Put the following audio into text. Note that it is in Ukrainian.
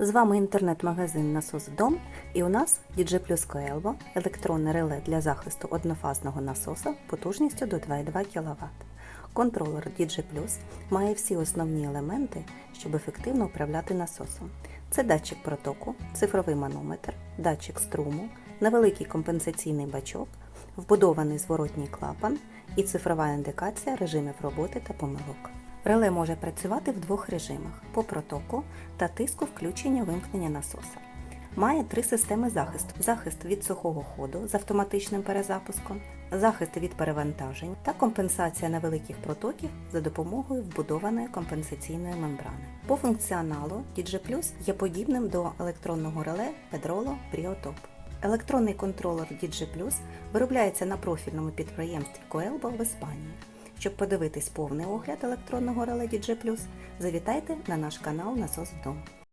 З вами інтернет-магазин Насос Дом і у нас DJ Plus Coelbo – електронне реле для захисту однофазного насоса потужністю до 2,2 кВт. Контролер DJ Plus має всі основні елементи, щоб ефективно управляти насосом. Це датчик протоку, цифровий манометр, датчик струму, невеликий компенсаційний бачок, вбудований зворотній клапан і цифрова індикація режимів роботи та помилок. Реле може працювати в двох режимах по протоку та тиску включення вимкнення насоса. Має три системи захисту: захист від сухого ходу з автоматичним перезапуском, захист від перевантажень та компенсація невеликих протоків за допомогою вбудованої компенсаційної мембрани. По функціоналу DJ Plus є подібним до електронного реле Pedrolo Priotop. Електронний контролер DJ Plus виробляється на профільному підприємстві Coelbo в Іспанії. Щоб подивитись повний огляд електронного реле DJ завітайте на наш канал Насос Дом.